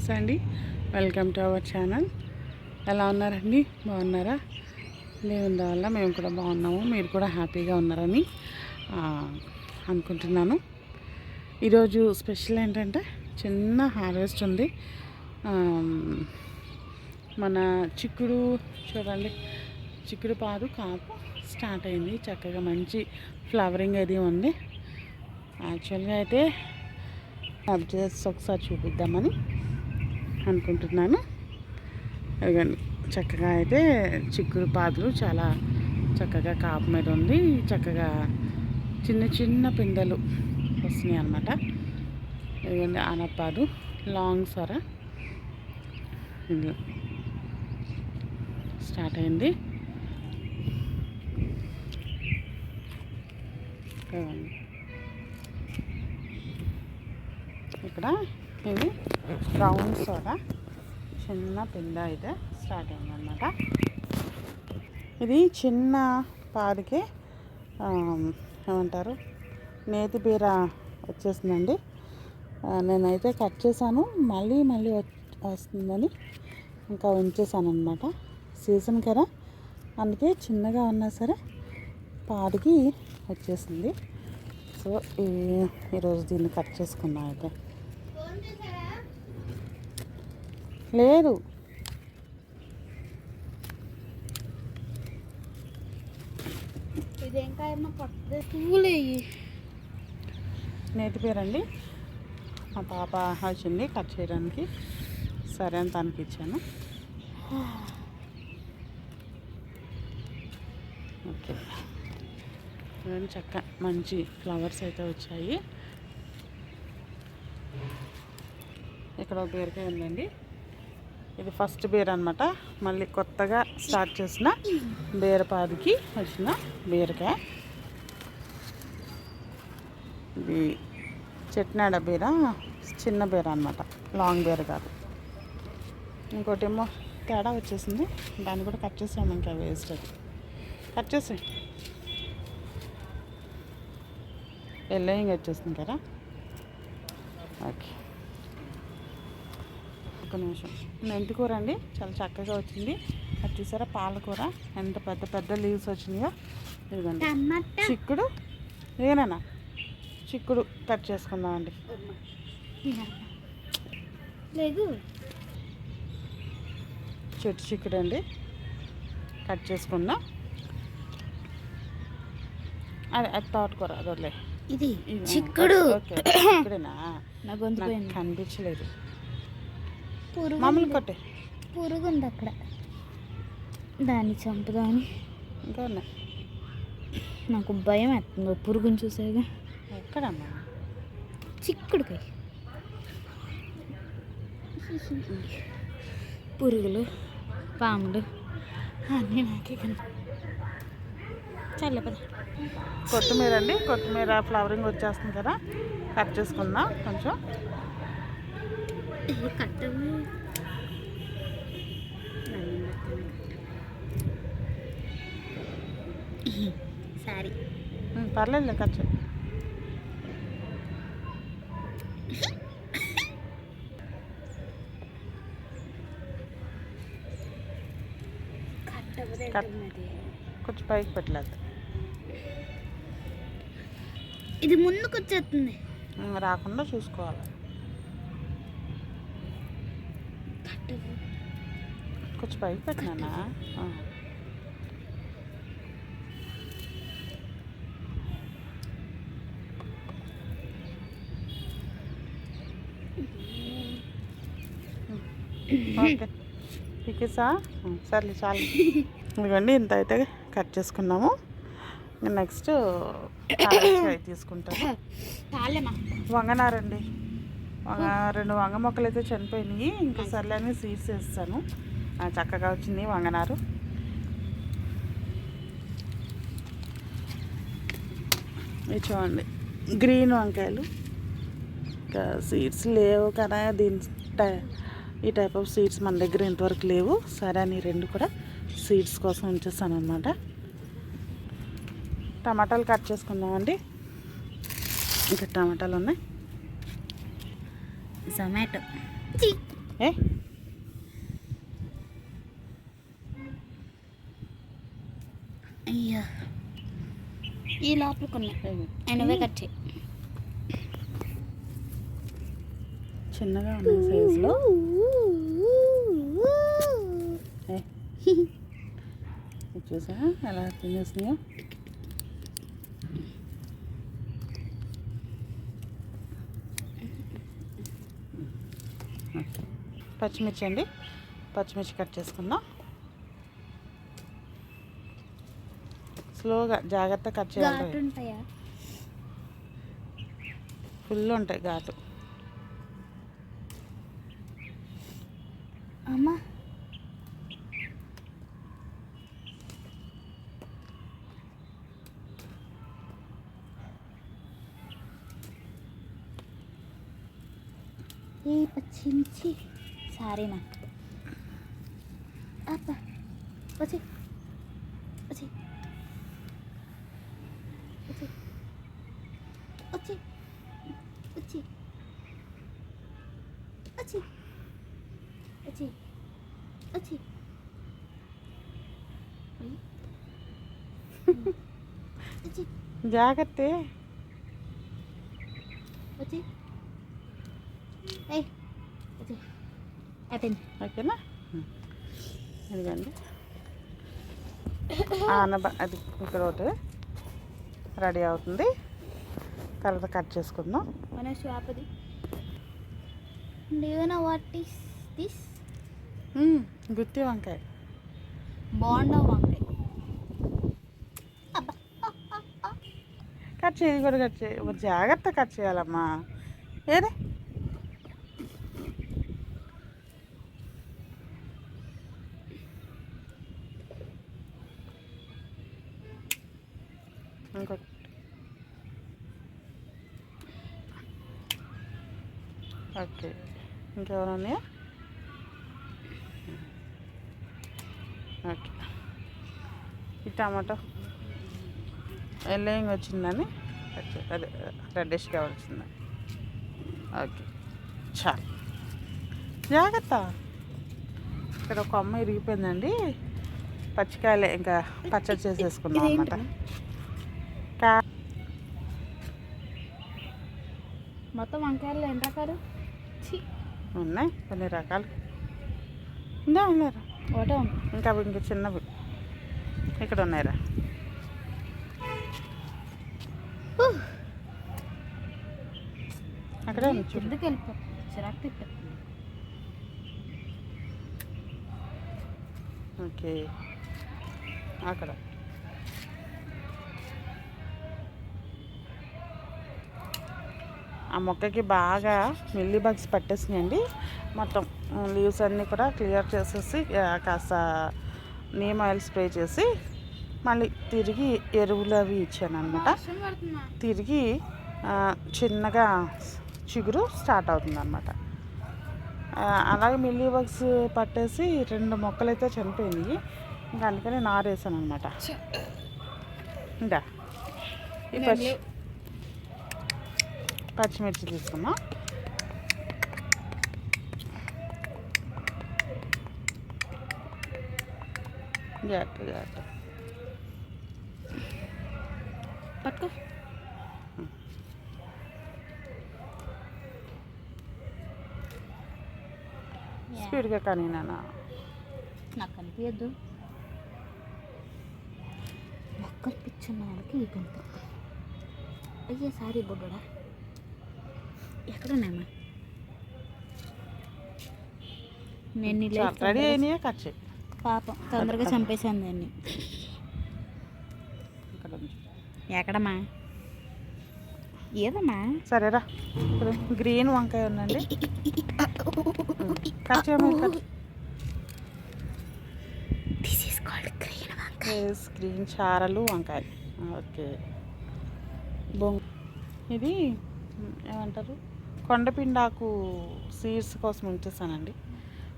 నమస్తే అండి welcome to our channel. ఎలా ఉన్నారండి? బాగున్నారా? దేవుని వల్ల మేము కూడా బాగున్నాము. మీరు కూడా హ్యాపీగా ఉన్నారని అనుకుంటున్నాను. ఈరోజు స్పెషల్ ఏంటంటే చిన్న హార్వెస్ట్ ఉంది. మన చిక్కుడు చూడండి. చిక్కుడు పాదు కాపు స్టార్ట్ అయింది. చక్కగా మంచి ఫ్లవరింగ్ అది ఉంది. యాక్చువల్గా అయితే అప్డేట్స్ ఒకసారి చూపిద్దామని. అనుకుంటున్నాను. అదిగోండి చక్కగా అయితే చిక్కుడు పాదులు చాలా చక్కగా కాపు మీద ఉంది. చక్కగా చిన్న చిన్న పిందెలు వస్తున్నాయి అన్నమాట. ఇదిగోండి అనపాదు లాంగ్ సొర. ఇది స్టార్ట్ అయింది. ఇక్కడ ఇది రౌండ్ సోడా. చిన్న పిండ అయితే స్టార్ట్ అయిందన్నమాట. ఇది చిన్న పాలకి ఏమంటారు నేతి బీర వచ్చేసిందండి. నేనైతే కట్ చేశాను. మళ్ళీ మళ్ళీ వస్తుందని ఇంకా ఉంచేసాను అనమాట సీజన్ కదా. అందుకే చిన్నగా ఉన్నా సరే పాడికి వచ్చేసింది. సో ఈ ఈరోజు దీన్ని కట్ చేసుకున్నా అయితే. లేదు. నేతి పేరండి. మా పాప వచ్చింది కట్ చేయడానికి. సరే అని తనకి ఇచ్చాను. ఓకే. చక్క మంచి ఫ్లవర్స్ అయితే వచ్చాయి. ఇక్కడ ఒక బీరకాయ ఉందండి. ఇది ఫస్ట్ బీర అనమాట మళ్ళీ కొత్తగా స్టార్ట్ చేసిన బీరపాదికి వచ్చిన బీరకాయ. ఇది చెట్నాడ బీర చిన్న బీర అనమాట లాంగ్ బీర కాదు. ఇంకోటి ఏమో తేడా వచ్చేసింది. దాన్ని కూడా కట్ చేసాము ఇంకా వేస్ట్ అది. కట్ చేసి ఎల్లోయింగ్ వచ్చేసింది కదా. ఓకే ఒక నిమిషం. మెంతికూర అండి చాలా చక్కగా వచ్చింది. అది చూసారా? పాలకూర. ఎంత పెద్ద పెద్ద లీవ్స్ వచ్చినాయో. ఇదిగోండి. చిక్కుడు. ఏనా చిక్కుడు కట్ చేసుకుందామండి. లేదు. చెట్టు చిక్కుడు అండి. కట్ చేసుకుందాం. అదే అది తోటకూర అది వదిలే ఇది చిక్కుడు. కనిపించలేదు. పురుగు మామూలు. కొట్టే. పురుగు ఉంది అక్కడ. దాన్ని చంపుదామని. ఇంకా ఉన్నాయి నాకు భయం వేస్తుంది పురుగుని చూసాగా. ఎక్కడమ్మా? చిక్కుడుకాయ. పురుగులు పాములు అన్నీ నాకే కనిపి చల్లపద కొత్తిమీర అండి. కొత్తిమీర ఫ్లవరింగ్ వచ్చేస్తుంది కదా. కట్ చేసుకుందాం కొంచెం. సారీ చేయి. కట్. కొంచెం పైకి పెట్టలేదు. ఇది ముందుకు వచ్చేస్తుంది రాకుండా చూసుకోవాలి. కొంచెం పైకి పెట్టినానా? పికిసా? సర్లే చాలు. ఇదిగోండి ఇంత అయితే కట్ చేసుకున్నాము. నెక్స్ట్ తీసుకుంటాము వంగనారండి వంగ రెండు వంగ మొక్కలు అయితే చనిపోయినాయి. ఇంకా సర్లే అని సీడ్స్ వేస్తాను. చక్కగా వచ్చింది వంగనారు. ఇవి చూడండి. గ్రీన్ వంకాయలు. ఇంకా సీడ్స్ లేవు కదా దీని టై- ఈ టైప్ ఆఫ్ సీడ్స్ మన దగ్గర ఇంతవరకు లేవు. సరే అని రెండు కూడా సీడ్స్ కోసం ఉంచేస్తాను అనమాట టమాటాలు కట్ చేసుకుందామండి. ఇంకా టమాటాలు ఉన్నాయి. జొమాటో ఏ? అయ్యా. ఈ లోపల కొన్ని కట్టి కట్ చిన్నగా ఉన్నాయి సైజులో. చూసా? ఎలా తినేస్తున్నాయో పచ్చిమిర్చి అండి. పచ్చిమిర్చి కట్ చేసుకుందాం. స్లోగా జాగ్రత్త కట్ చేయాలి. ఫుల్ ఉంటాయి ఘాటు. উচি উচি উচি উচি উচি উচি जा करते अच्छी ए अच्छी अतिन ओके ना అది అండి ఆనబ అది ఇక్కడ ఒకటి రెడీ అవుతుంది. తర్వాత కట్ చేసుకుందాం. మన వాట్ ఈస్ దిస్ గుత్తి వంకాయ. బాండా వంకాయ. కట్ చేయి కూడా కట్ చేయి. జాగ్రత్త కట్ చేయాలమ్మా. ఏది? ఇంకెవరు ఉన్నాయా? ఓకే. ఈ టమాటో. ఎల్లేయింగ్ వచ్చిందని? అదే రెడ్డిష్గా వచ్చిందని ఓకే. చాలు. జాగ్రత్త. ఇక్కడ ఒక అమ్మ ఇరిగిపోయిందండి. పచ్చికాయలే ఇంకా పచ్చడి చేసేసుకున్నాం అనమాట మొత్తం వంకాయలు ఎంత రకాలు ఉన్నాయి. కొన్ని రకాలు. ఇందా ఉన్నారా ఒకటే ఇంకా అవి ఇంకా చిన్నవి. ఇక్కడ ఉన్నాయిరా అక్కడే కిందకి వెళ్ళిపో? చిరాకు ఓకే. అక్కడ. ఆ మొక్కకి బాగా మిల్లీ బగ్స్ పట్టేసినాయండి. మొత్తం లీవ్స్ అన్నీ కూడా క్లియర్ చేసేసి కాస్త నీమ్ ఆయిల్ స్ప్రే చేసి మళ్ళీ తిరిగి ఎరువులు అవి ఇచ్చాను అనమాట వర్షం పడుతుందా తిరిగి చిన్నగా చిగురు స్టార్ట్ అవుతుంది అనమాట అలాగే మిల్లీ బగ్స్ పట్టేసి రెండు మొక్కలు అయితే చనిపోయినాయి. ఇంకా అందుకని నారేసాను అనమాట ఇంకా ఈ పచ్చి పచ్చిమిర్చి తీసుకున్నాం జాగ్రత్త జాగ్రత్త. పట్టుకో. స్పీడ్గా కానీ నాన్న. నాకు కనిపించద్దు మొక్కలు పిచ్చున్న వాళ్ళకి ఇవి కనిపిస్తాయి అయ్యే సారీ ఎక్కడున్నాయమ్మా? నేను రెడీ అయినాయే? కట్ పాపం తొందరగా చంపేశాను దాన్ని. ఎక్కడమ్మా? ఏదమ్మా? సరేరా గ్రీన్ వంకాయ ఉందండి. కట్ చేయమని cut. This is called green చారలు వంకాయ. ఓకే. బొంగ్. ఇది ఏమంటారు? కొండపిండాకు సీడ్స్ కోసం ఉంచేసానండి.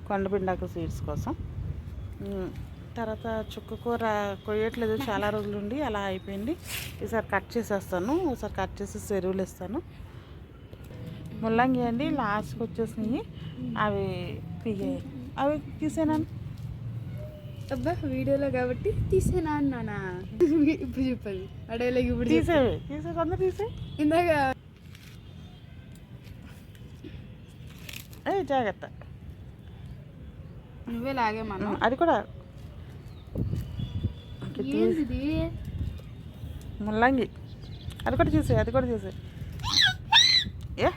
కొండపిండాకు సీడ్స్ కోసం. తర్వాత చుక్క కూర కొయ్యట్లేదు చాలా రోజులు ఉండి అలా అయిపోయింది. ఈసారి కట్ చేసేస్తాను ఒకసారి కట్ చేసి ఎరువులు ఇస్తాను. ముల్లంగి అండి లాస్ట్కి వచ్చేసినాయి. అవి పిగే అవి తీసేనాను అబ్బా వీడియోలో కాబట్టి తీసేనా అన్నానా? ఇప్పుడు చెప్పదు అడవిలోకి ఇప్పుడు. తీసేవి తీసే కొందరు తీసే ఇందాక ఏ జాగ్రత్త. నువ్వే లాగే మనం అది కూడా. ముల్లంగి. అది కూడా తీసే అది కూడా తీసే ఏ.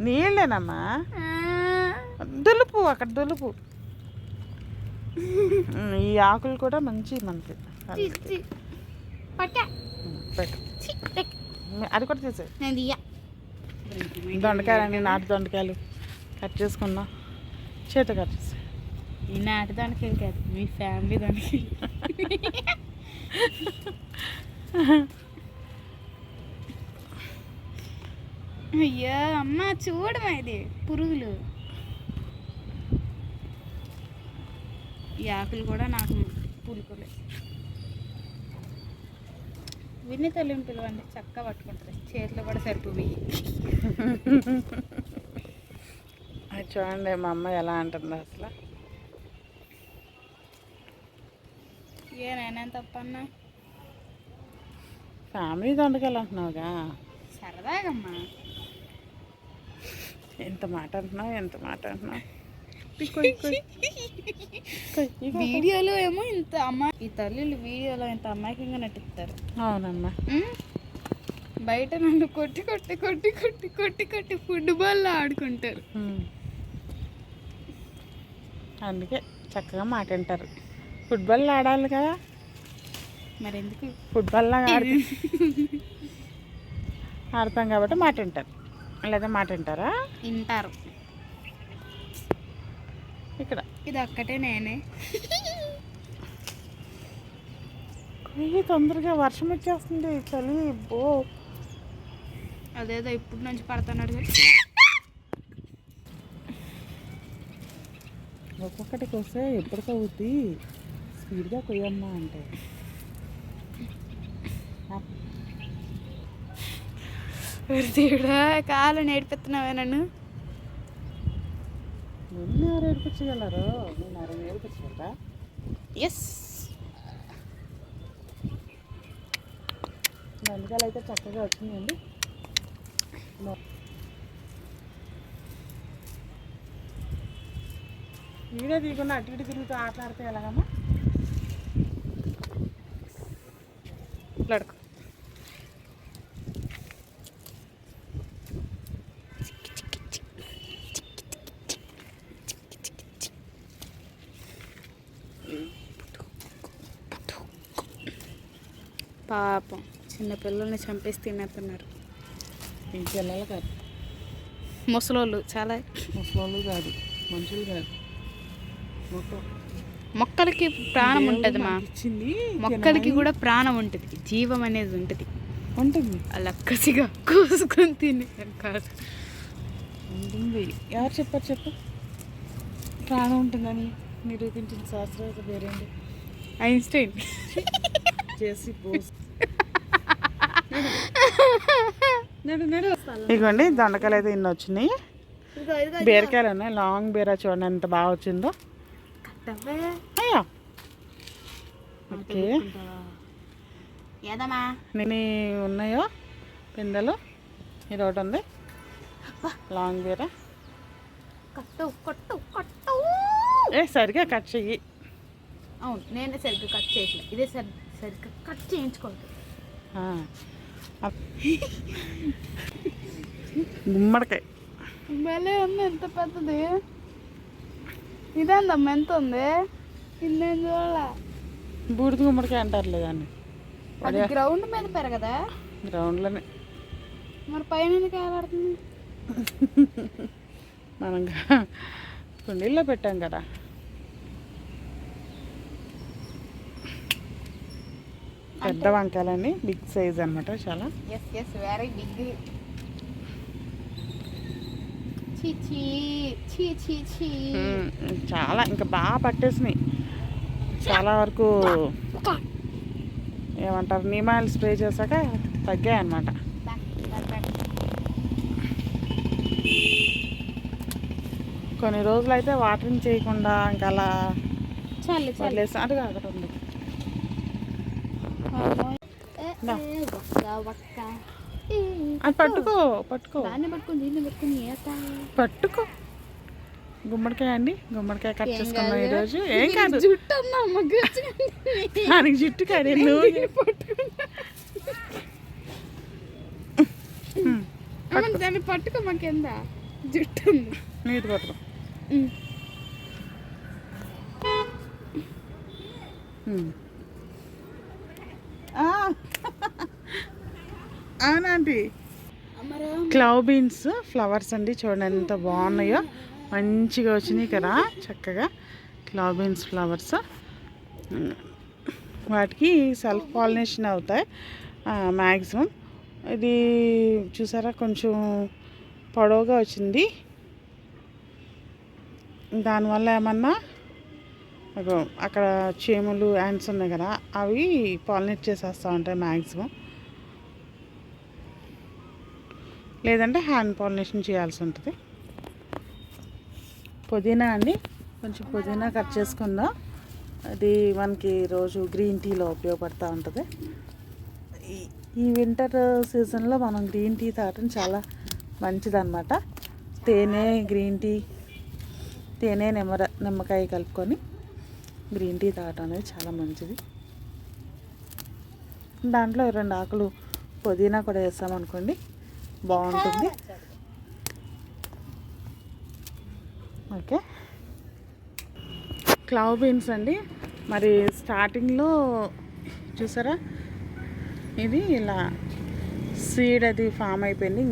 నీళ్ళేనమ్మా. దులుపు అక్కడ దులుపు. ఈ ఆకులు కూడా మంచి మనకి. పట్ట. అది కూడా తీసే. దొండకాయలు నాటు దొండకాయలు కట్ చేసుకున్నా. చేత కట్ చేసి. ఈ నాటి దానికి కాదు మీ ఫ్యామిలీ దానికి అయ్యో అమ్మ చూడమా ఇది పురుగులు. ఈ ఆకులు కూడా నాకు పులుకులే విన్ని తల్లిని పిలవండి? చక్కగా పట్టుకుంటుంది. చేతిలో కూడా సరిపోయి అది చూడండి మా అమ్మ ఎలా అంటుంది అసలు. ఏ నేనేం తప్పన్నా ఫ్యామిలీ దొండకాయలు అంటున్నావుగా? సరదాగమ్మా. ఎంత మాట అంటున్నావు ఎంత మాట అంటున్నావు? వీడియోలో ఏమో ఇంత అమ్మ ఈ తల్లిలు వీడియోలో ఇంత అమాయకంగా నటిస్తారు. అవునమ్మా? బయట నన్ను కొట్టి కొట్టి కొట్టి కొట్టి కొట్టి కొట్టి ఫుట్బాల్ ఆడుకుంటారు. అందుకే చక్కగా మాట వింటారు ఫుట్బాల్ ఆడాలి కదా. మరి ఎందుకు ఫుట్బాల్ లాగా ఆడి ఆడతాం కాబట్టి మాట వింటారు లేదా మాట వింటారా వింటారు. ఇక్కడ. ఇది ఒక్కటే నేనే. కొయ్యి తొందరగా వర్షం వచ్చేస్తుంది చలి బో. అదేదో ఇప్పుడు నుంచి పడుతున్నాడు కదా. ఒక్కొక్కటికి వస్తే ఎప్పటికవుద్ది స్పీడ్గా కొయ్యమ్మా అంటే. దేవుడా కాలు నేర్పిస్తున్నావే నన్ను. నిన్ను ఎవరు ఏడిపించగలరు నేను ఎవరు ఏడిపించగలరా ఎస్ దండకాయలు అయితే చక్కగా వచ్చినాయండి వీడియో తీయకుండా అటు ఇటు తిరుగుతూ ఆటలాడితే ఎలాగమ్మా? మాట్లాడుకో పాపం చిన్న పిల్లల్ని చంపేసి తినేస్తున్నారు. ఈ పిల్లలు కాదు. ముసలోళ్ళు చాలా ముసలోళ్ళు కాదు మనుషులు కాదు. మొక్కలకి ప్రాణం ఉంటుంది మా. మొక్కలకి కూడా ప్రాణం ఉంటుంది. జీవం అనేది ఉంటుంది. ఉంటుంది. అలా కసిగా కోసుకొని తిని కాదు ఉంటుంది. ఎవరు చెప్పారు చెప్పు? ప్రాణం ఉంటుందని నిరూపించిన శాస్త్రవేత్త పేరేంటి? ఐన్స్టైన్. చేసి పోస్. ఇదిగోండి దొండకాయలు అయితే ఇన్ని వచ్చినాయి. బీరకాయలు ఉన్నాయి లాంగ్ బీర చూడండి ఎంత బాగా వచ్చిందో. ఓకే. ఎన్ని ఉన్నాయో పిందెలు? ఇది ఒకటి ఉంది. లాంగ్ బీర. కట్టు కట్టు కట్టు. ఏ సరిగా కట్ చెయ్యి. అవును నేనే సరిగ్గా కట్ చేయట్లే. ఇదే సరి సరిగ్గా కట్ చేయించుకోవద్దు. గుమ్మడికాయ. భలే ఉంది ఎంత పెద్దది? ఇదేందమ్మా ఎంత ఉంది? ఇన్నేం చూడాల. బూడిద గుమ్మడికాయ అంటారులే దాన్ని అది గ్రౌండ్ మీద పెరగదా? గ్రౌండ్లోనే మరి పైన ఎందుకు ఏలాడుతుంది మనం కుండీల్లో పెట్టాం కదా. పెద్ద వంకాయలని బిగ్ సైజ్ అనమాట చాలా. ఎస్ ఎస్ వెరీ బిగ్ చాలా ఇంకా బాగా పట్టేసినాయి. చాలా వరకు ఏమంటారు నిమాయిల్ స్ప్రే చేశాక తగ్గాయి అనమాట కొన్ని రోజులైతే వాటరింగ్ చేయకుండా ఇంకా అలా చల్లేసి కాదు అది పట్టుకో పట్టుకో. పట్టుకో. గుమ్మడికాయ అండి గుమ్మడికాయ కట్ చేసుకున్నాం కాదు. ఈరోజు. ఏం కాదు. జుట్టు దానికి జుట్టు కాదు దాన్ని పట్టుకో. మాకెందా జుట్టు ఉంది. నీటి పట్టుకో. ఉమ్. ఉమ్. ఆ. అవునండి క్లవ్ బీన్స్ ఫ్లవర్స్ అండి. చూడండి ఎంత బాగున్నాయో. మంచిగా వచ్చినాయి కదా చక్కగా. Clove beans flowers. వాటికి సెల్ఫ్ పాలినేషన్ అవుతాయి మ్యాక్సిమం ఇది చూసారా? కొంచెం పొడవుగా వచ్చింది. దానివల్ల ఏమన్నా? అక్కడ చీమలు యాండ్స్ ఉన్నాయి కదా అవి పాలినేట్ చేసేస్తూ ఉంటాయి మ్యాక్సిమం లేదంటే హ్యాండ్ పాలినేషన్ చేయాల్సి ఉంటుంది. పుదీనా అండి. కొంచెం పుదీనా కట్ చేసుకుందాం. అది మనకి రోజు గ్రీన్ టీలో ఉపయోగపడుతూ ఉంటుంది. ఈ- ఈ వింటర్ సీజన్లో మనం గ్రీన్ టీ తాగటం చాలా మంచిదన్నమాట. తేనె గ్రీన్ టీ తేనె నిమ్మర నిమ్మకాయ కలుపుకొని గ్రీన్ టీ తాగటం అనేది చాలా మంచిది. దాంట్లో రెండు ఆకులు పుదీనా కూడా వేసామనుకోండి బాగుంటుంది. ఓకే. క్లవ్ బీన్స్ అండి. మరి స్టార్టింగ్లో చూసారా? ఇది ఇలా సీడ్ అది ఫామ్ అయిపోయింది.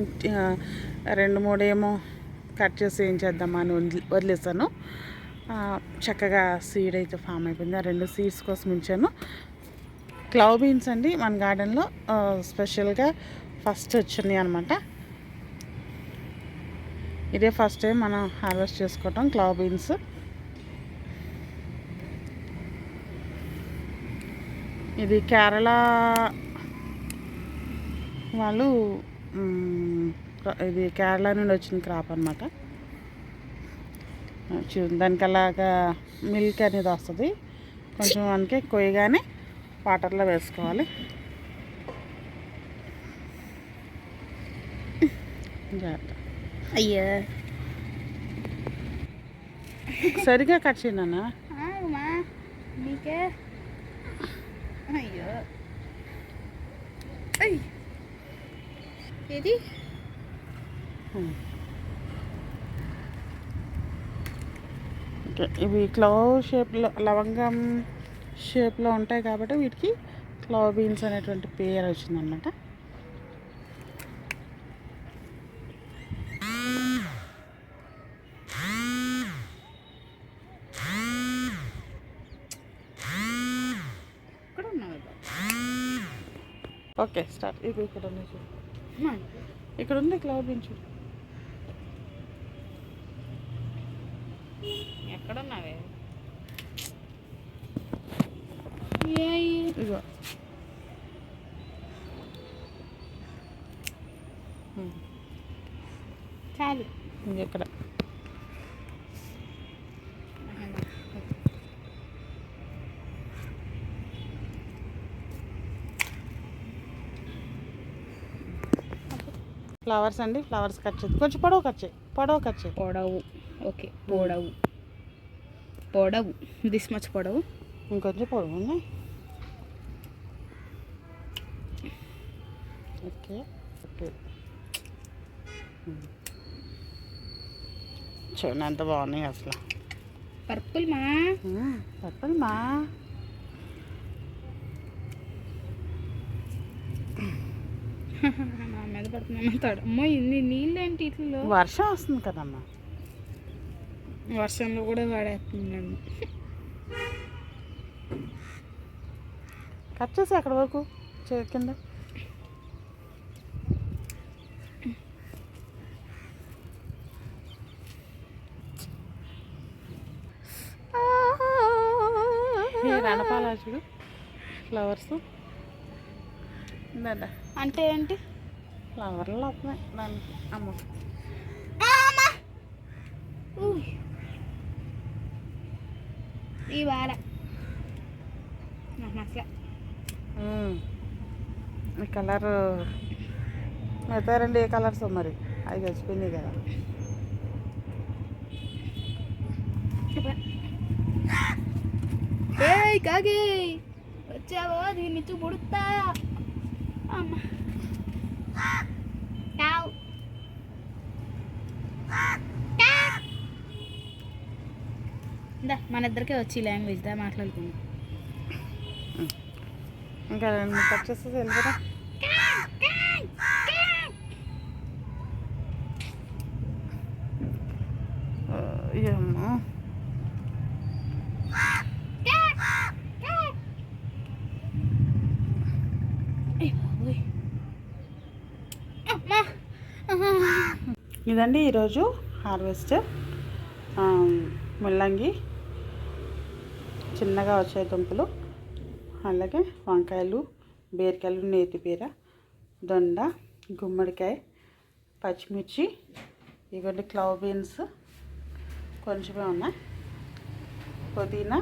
రెండు మూడేమో కట్ చేసి ఏం చేద్దామా అని వదిలి వదిలేసాను. చక్కగా సీడ్ అయితే ఫామ్ అయిపోయింది. ఆ రెండు సీడ్స్ కోసం ఉంచాను. క్లవ్ బీన్స్ అండి మన గార్డెన్లో స్పెషల్గా ఫస్ట్ వచ్చినాయి అనమాట ఇదే ఫస్ట్ టైం మనం హార్వెస్ట్ చేసుకోవటం క్లవ్ బీన్స్. ఇది కేరళ వాళ్ళు ఇది కేరళ నుండి వచ్చిన క్రాప్ అనమాట దానికి అలాగా మిల్క్ అనేది వస్తుంది. కొంచెం మనకి కొయ్యగానే వాటర్లో వేసుకోవాలి. జాగ్రత్త. అయ్యో. సరిగా కట్ చేయనా నీకే. అయ్యో. ఓకే ఇవి క్లవ్ షేప్లో లవంగం షేప్లో ఉంటాయి కాబట్టి వీటికి క్లవ్ బీన్స్ అనేటువంటి పేరు వచ్చిందనమాట ఇక్కడ ఉన్నావు ఓకే స్టార్ట్. ఇది ఇక్కడ ఉంది చూడు. ఇక్కడ ఉంది క్లవ్ బీన్స్ చూడు. ఎక్కడ ఉన్నావే? ఇగో చాలు ఇది ఇక్కడ ఫ్లవర్స్ అండి ఫ్లవర్స్ కట్ చేసి కొంచెం పొడవు కట్ చేయి పొడవు కట్ చేయి. పొడవు. ఓకే పొడవు. పొడవు. దిస్ మచ్ పొడవు. ఇంకొంచెం పొడవు ఉన్నాయి ఓకే ఓకే. చూడండి ఎంత బాగున్నాయి అసలు. పర్పుల్ మా. చెప్పండి మా. నా మీద పడుతున్నా తడ. అమ్మో ఇన్ని నీళ్ళు ఏంటి ఇట్లలో? వర్షం వస్తుంది కదమ్మా. వర్షంలో కూడా వాడేస్తున్నాడు. కట్ చేసి అక్కడ వరకు కింద. ఈ రణపాల చూడు. ఫ్లవర్స్ ఇందా అంటే ఏంటి? ఫ్లవర్లు వస్తున్నాయి. దానికి అమ్మ. ఈ వార. ఈ కలర్ మిగతా రెండు ఏ కలర్స్ మరి? అవి కలిసిపోయినాయి కదా. ఏయ్ కాకి. వచ్చావో దీన్ని ఇచ్చి పుడుతా అమ్మ టావ్. ఇందా మన ఇద్దరికే వచ్చి లాంగ్వేజ్ దా మాట్లాడుకుందాం ఇంకా కట్ చేస్తే వెళ్ళిపోతా ఏమో ఏయ్ బాబోయ్. అమ్మా. ఆహా. ఇదండి ఈరోజు హార్వెస్ట్ ముల్లంగి చిన్నగా వచ్చే దుంపలు అలాగే వంకాయలు బీరకాయలు నేతిపీర దొండ గుమ్మడికాయ పచ్చిమిర్చి ఇవన్నీ క్లవ్ బీన్స్ కొంచెమే ఉన్నాయి. పుదీనా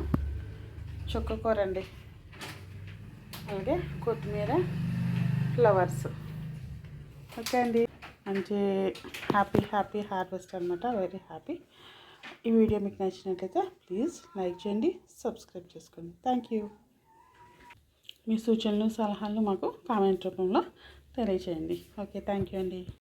చుక్కకూర అండి. అలాగే కొత్తిమీర ఫ్లవర్స్. ఓకే అండి. మంచి హ్యాపీ హ్యాపీ హార్వెస్ట్ అనమాట వెరీ హ్యాపీ ఈ వీడియో మీకు నచ్చినట్లయితే ప్లీజ్ లైక్ చేయండి సబ్స్క్రైబ్ చేసుకోండి. థ్యాంక్ యూ మీ సూచనలు సలహాలు మాకు కామెంట్ రూపంలో తెలియచేయండి. ఓకే థ్యాంక్ యూ అండి.